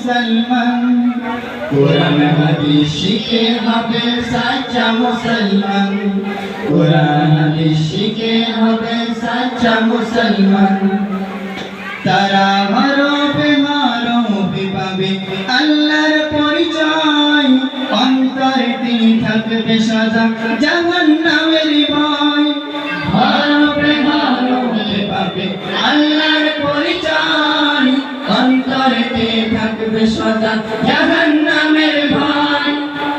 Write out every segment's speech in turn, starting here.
মুসলমান। কোরআন হাদিস হবে সাচ্চা মুসলমান। কোরআন হাদিস হবে সাচ্চা মুসলমান। তারা হরফে হরফে পাবে। আল্লাহর পরিচয়, অন্তরে তিনি থাকবে সদা জাহান্নামের ভয় হরফে হরফে পাবে। আল্লাহর থাকবে সদা জাহান্নামের ভয়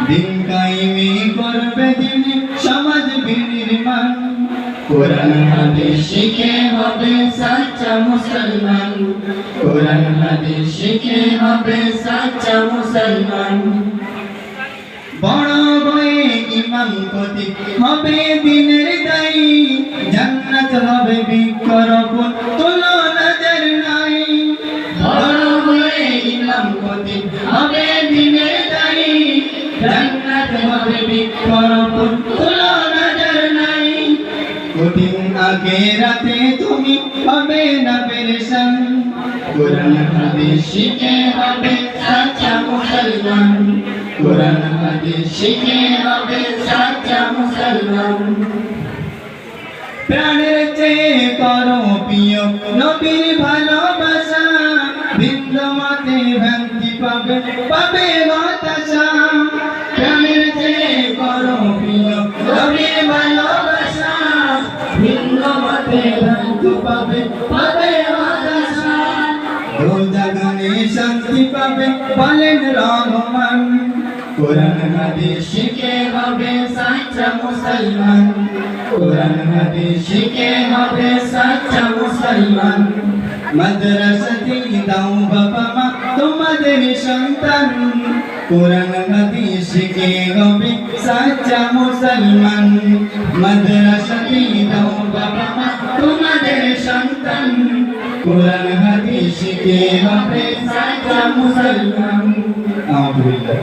দিন কায়েমি করবে তিনি সমাজ বিনির্মাণ। কোরআন, হাদিস শিখে হবে সাচ্চা মুসলমান। কোরআন, হাদিস শিখে হবে সাচ্চা মুসলমান। বড় বয়ে ইমাম কতি হবে দিনের দায়ী। জান্নাত হবে বিক্ষরপন জান্নাত হবে বিক্ষরপন তুলো নজর নাই কঠিন আগে রাতে তুমি হবে না পেরেশান কোরআন হাদিস হবে সাচ্চা মুসলমান কোরআন হাদিস হবে সাচ্চা মুসলমান প্রাণের চেয়ে করো প্রিয় নবীর ভালোবাসা বিন্দু মতে ভ্রান্তি পাবে পাবে হতাশা ভিন্ন মতে ভ্রান্তি পাবে পাবে হতাশা রোজা গানে শান্তি পাবে, বলেন রহমান। কোরআন হাদিস শিখে হবে সাচ্চা মুসলমান। কোরআন হাদিস শিখে হবে সাচ্চা মুসলমান। বাবা মা, তোমাদের সন্তান। কোরআন হাদিস কে রবি সাচ্চা মুসলমান। মাদ্রাসাতে দাও বাবা তোমাদের সন্তান। কোরআন হাদিস কে রবি সাচ্চা মুসলমান। আলহামদুলিল্লাহ